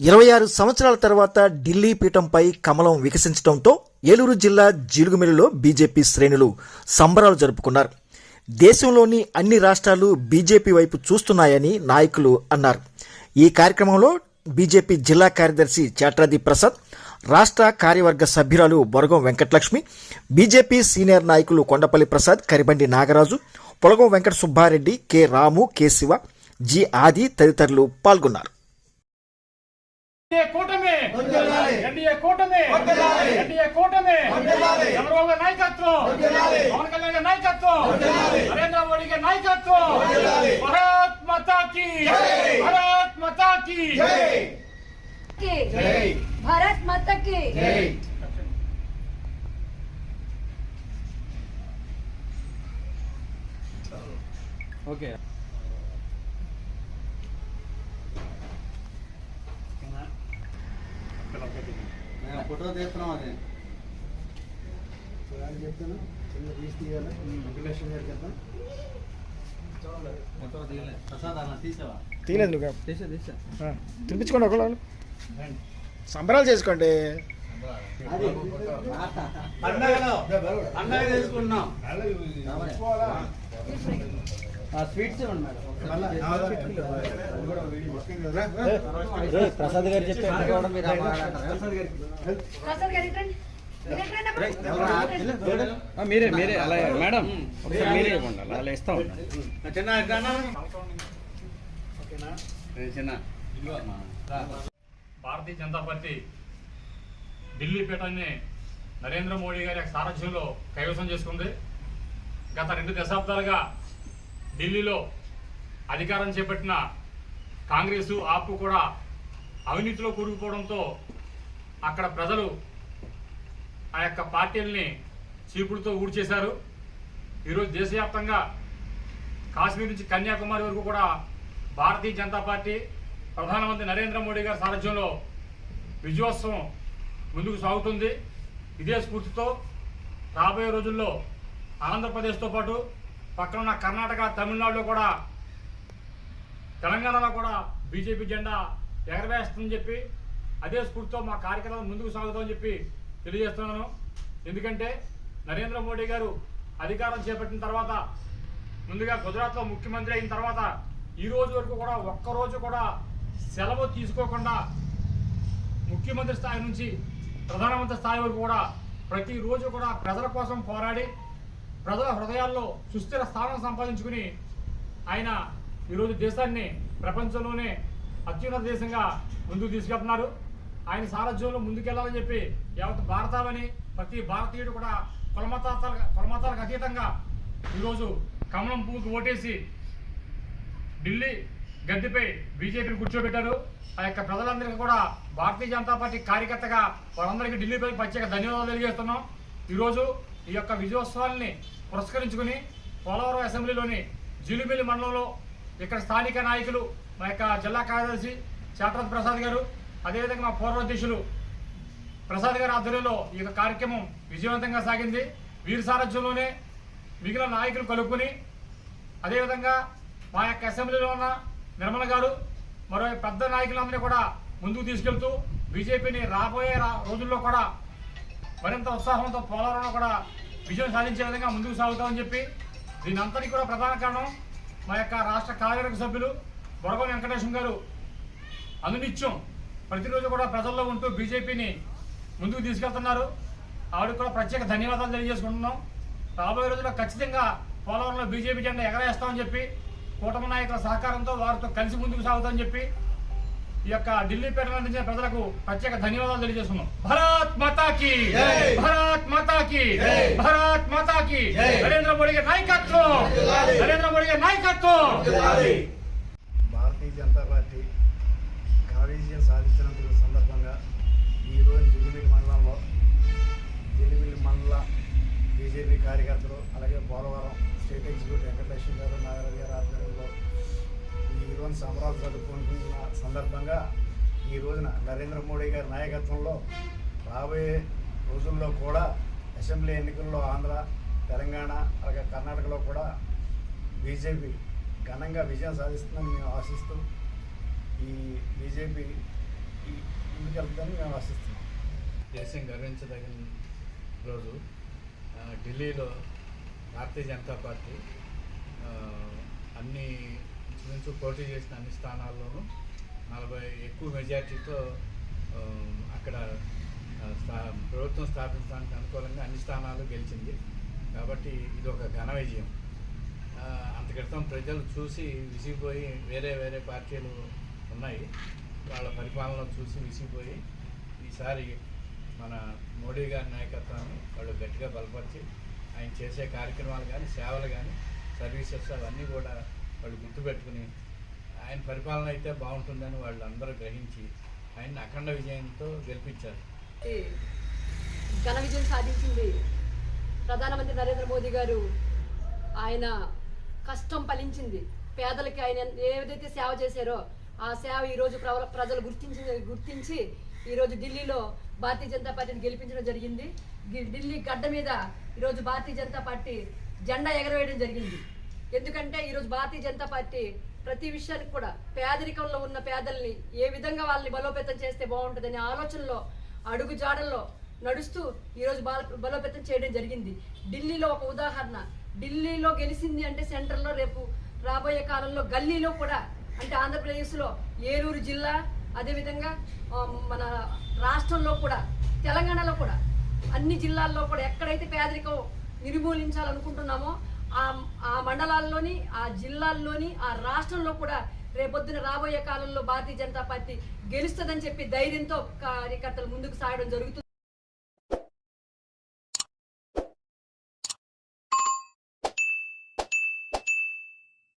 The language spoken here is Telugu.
ఇరవై ఆరు సంవత్సరాల తర్వాత ఢిల్లీ పీఠంపై కమలం వికసించడంతో ఏలూరు జిల్లా జీలుగుమిల్లిలో బీజేపీ శ్రేణులు సంబరాలు జరుపుకున్నారు. దేశంలోని అన్ని రాష్ట్రాలు బీజేపీ వైపు చూస్తున్నాయని నాయకులు అన్నారు. ఈ కార్యక్రమంలో బీజేపీ జిల్లా కార్యదర్శి చాట్రాది ప్రసాద్ రాష్ట్ర కార్యవర్గ సభ్యురాలు బొరగం వెంకటలక్ష్మి బీజేపీ సీనియర్ నాయకులు Kondapalli Prasad Karibandi Nagaraju Polagam Venkata Subbareddy K Ramu K Shiva G Adi తదితరులు పాల్గొన్నారు. కూటమి ఎన్డీఏ కూటమి ఎన్డీఏ కూటమి చంద్రబాబు గారి నాయకత్వం పవన్ కళ్యాణ్ గారి నాయకత్వం నరేంద్ర మోడీ గారి నాయకత్వం భారత్ మాతాకి భారత్ మాతాకి భారత్ మాతాకి ఓకే ఫోటో తీస్తున్నాం అది. తీయలే? తీయలేదు నువ్వు తీసా తీసా. తినిపించుకోండి ఒకళ్ళు. సంబరాలు చేసుకోండి. పండగ మేడం ప్రసాద్ గారు మీరే మీరే అలా మేడం ఒకసారి మీరే ఇవ్వండి అలా అలా ఇస్తా చిన్న భారతీయ జనతా పార్టీ ఢిల్లీ పీఠాన్ని నరేంద్ర మోడీ గారి సారథ్యంలో కైవసం చేసుకుంది. గత రెండు దశాబ్దాలుగా ఢిల్లీలో అధికారం చేపట్టిన కాంగ్రెస్ ఆపు కూడా అవినీతిలో కూరుకుపోవడంతో అక్కడ ప్రజలు ఆ యొక్క పార్టీల్ని చీపుడుతో ఊడ్చేశారు. ఈరోజు దేశవ్యాప్తంగా కాశ్మీర్ నుంచి కన్యాకుమారి వరకు కూడా భారతీయ జనతా పార్టీ ప్రధానమంత్రి నరేంద్ర మోడీ గారి సారథ్యంలో విజయోత్సవం ముందుకు సాగుతుంది. ఇదే స్ఫూర్తితో రాబోయే రోజుల్లో ఆంధ్రప్రదేశ్తో పాటు పక్కన ఉన్న కర్ణాటక తమిళనాడులో కూడా తెలంగాణలో కూడా బీజేపీ జెండా ఎగరవేస్తుందని చెప్పి అదే స్ఫూర్తితో మా కార్యక్రమం ముందుకు సాగుతామని చెప్పి తెలియజేస్తున్నాను. ఎందుకంటే నరేంద్ర మోడీ గారు అధికారం చేపట్టిన తర్వాత ముందుగా గుజరాత్లో ముఖ్యమంత్రి అయిన తర్వాత ఈ రోజు వరకు కూడా ఒక్క రోజు కూడా సెలవు తీసుకోకుండా ముఖ్యమంత్రి స్థాయి నుంచి ప్రధానమంత్రి స్థాయి వరకు కూడా ప్రతిరోజు కూడా ప్రజల కోసం పోరాడి ప్రజల హృదయాల్లో సుస్థిర స్థానం సంపాదించుకుని ఆయన ఈరోజు దేశాన్ని ప్రపంచంలోనే అత్యున్నత దేశంగా ముందుకు తీసుకెళ్తున్నారు. ఆయన సారథ్యంలో ముందుకెళ్ళాలని చెప్పి యావత్ భారతావని ప్రతి భారతీయుడు కూడా కులమతాల కులమతాలకు అతీతంగా ఈరోజు కమలం పువ్వుకు ఓటేసి ఢిల్లీ గద్దెపై బీజేపీని కూర్చోబెట్టారు. ఆ యొక్క ప్రజలందరికీ కూడా భారతీయ జనతా పార్టీ కార్యకర్తగా వారందరికీ ఢిల్లీపై ప్రత్యేక ధన్యవాదాలు తెలియజేస్తున్నాం. ఈరోజు ఈ యొక్క విజయోత్సవాల్ని పురస్కరించుకుని పోలవరం అసెంబ్లీలోని జిలుమిల్లి మండలంలో ఇక్కడ స్థానిక నాయకులు మా యొక్క జిల్లా కార్యదర్శి చాట్రత్ ప్రసాద్ గారు అదేవిధంగా మా పూర్వాధ్యక్షులు ప్రసాద్ గారి ఆధ్వర్యంలో ఈ యొక్క కార్యక్రమం విజయవంతంగా సాగింది. వీరి సారథ్యంలోనే మిగిలిన నాయకులు కలుపుకొని అదేవిధంగా మా యొక్క అసెంబ్లీలో ఉన్న నిర్మల గారు మరో పెద్ద నాయకులందరినీ కూడా ముందుకు తీసుకెళ్తూ బీజేపీని రాబోయే రా- రోజుల్లో కూడా మరింత ఉత్సాహంతో పోలవరంలో కూడా విజయం సాధించే విధంగా ముందుకు సాగుతామని చెప్పి దీని అంతటికి కూడా ప్రధాన కారణం మా యొక్క రాష్ట్ర కార్యవర్గ సభ్యులు బొరగం వెంకటేశం గారు. అనునిత్యం ప్రతిరోజు కూడా ప్రజల్లో ఉంటూ బీజేపీని ముందుకు తీసుకెళ్తున్నారు. ఆవిడకి కూడా ప్రత్యేక ధన్యవాదాలు తెలియజేసుకుంటున్నాం. రాబోయే రోజుల్లో ఖచ్చితంగా పోలవరంలో బీజేపీ జెండా ఎగరేస్తామని చెప్పి కూటమి నాయకుల సహకారంతో వారితో కలిసి ముందుకు సాగుతామని చెప్పి ఈ యొక్క ఢిల్లీ అందించిన ప్రజలకు ప్రత్యేక ధన్యవాదాలు తెలియజేస్తున్నాం. భారత్ మాతాకి! భారత్ మాతాకి! భారత్ మాతాకి! నరేంద్ర మోడీ గారి నాయకత్వం నరేంద్ర మోడీ గారి నాయకత్వం భారతీయ జనతా పార్టీ ఘన విజయం సాధించినందుకు సందర్భంగా ఈరోజు జిల్లిమిల్లి మండలంలో జిల్లిమిల్లి మండల బీజేపీ కార్యకర్తలు అలాగే పోలవరం స్టేట్ ఎగ్జిక్యూటివ్ వెంకటలక్ష్మి గారు నాగరాజు గారి ఆధ్వర్యంలో ఈ సంబరాలు జరుపుకుంటున్న సందర్భంగా ఈ రోజున నరేంద్ర మోడీ గారి నాయకత్వంలో రాబోయే రోజుల్లో కూడా అసెంబ్లీ ఎన్నికల్లో ఆంధ్ర తెలంగాణ అలాగే కర్ణాటకలో కూడా బీజేపీ ఘనంగా విజయం సాధిస్తుందని మేము ఆశిస్తూ ఈ బీజేపీ ముందుకెళ్తుందని మేము ఆశిస్తున్నాం. దేశం గర్వించదగిన రోజు. ఢిల్లీలో భారతీయ జనతా పార్టీ అన్నీ అన్ని నుంచి పోటీ చేసిన అన్ని స్థానాల్లోనూ నలభై ఎక్కువ మెజార్టీతో అక్కడ స్థా ప్రభుత్వం స్థాపించడానికి అనుకూలంగా అన్ని స్థానాలు గెలిచింది. కాబట్టి ఇది ఒక ఘన విజయం. అంత క్రితం ప్రజలు చూసి విసిగిపోయి వేరే వేరే పార్టీలు ఉన్నాయి. వాళ్ళ పరిపాలన చూసి విసిగిపోయి ఈసారి మన మోడీ గారి నాయకత్వాన్ని వాళ్ళు గట్టిగా బలపరిచి ఆయన చేసే కార్యక్రమాలు కానీ సేవలు కానీ సర్వీసెస్ అవన్నీ కూడా వాళ్ళు గుర్తుపెట్టుకుని ఆయన పరిపాలన అయితే బాగుంటుందని వాళ్ళు అందరూ గ్రహించి ఆయన్ని అఖండ విజయంతో గెలిపించారు. ఘన విజయం సాధించింది ప్రధానమంత్రి నరేంద్ర మోదీ గారు. ఆయన కష్టం ఫలించింది. పేదలకి ఆయన ఏదైతే సేవ చేశారో ఆ సేవ ఈరోజు ప్ర- ప్రజలు గుర్తించి గుర్తించి ఈరోజు ఢిల్లీలో భారతీయ జనతా పార్టీని గెలిపించడం జరిగింది. ఢిల్లీ గడ్డ మీద ఈరోజు భారతీయ జనతా పార్టీ జెండా ఎగరవేయడం జరిగింది. ఎందుకంటే ఈరోజు భారతీయ జనతా పార్టీ ప్రతి విషయానికి కూడా పేదరికంలో ఉన్న పేదల్ని ఏ విధంగా వాళ్ళని బలోపేతం చేస్తే బాగుంటుందనే ఆలోచనలో అడుగు జాడల్లో నడుస్తూ ఈరోజు బల బలోపేతం చేయడం జరిగింది. ఢిల్లీలో ఒక ఉదాహరణ. ఢిల్లీలో గెలిచింది అంటే సెంటర్లో రేపు రాబోయే కాలంలో గల్లీలో కూడా అంటే ఆంధ్రప్రదేశ్లో ఏలూరు జిల్లా అదేవిధంగా మన రాష్ట్రంలో కూడా తెలంగాణలో కూడా అన్ని జిల్లాల్లో కూడా ఎక్కడైతే పేదరికం నిర్మూలించాలనుకుంటున్నామో ఆ మండలాల్లోని ఆ జిల్లాల్లోని ఆ రాష్ట్రంలో కూడా రేపొద్దున రాబోయే కాలంలో భారతీయ జనతా పార్టీ గెలుస్తుందని చెప్పి ధైర్యంతో కార్యకర్తలు ముందుకు సాగడం జరుగుతుంది.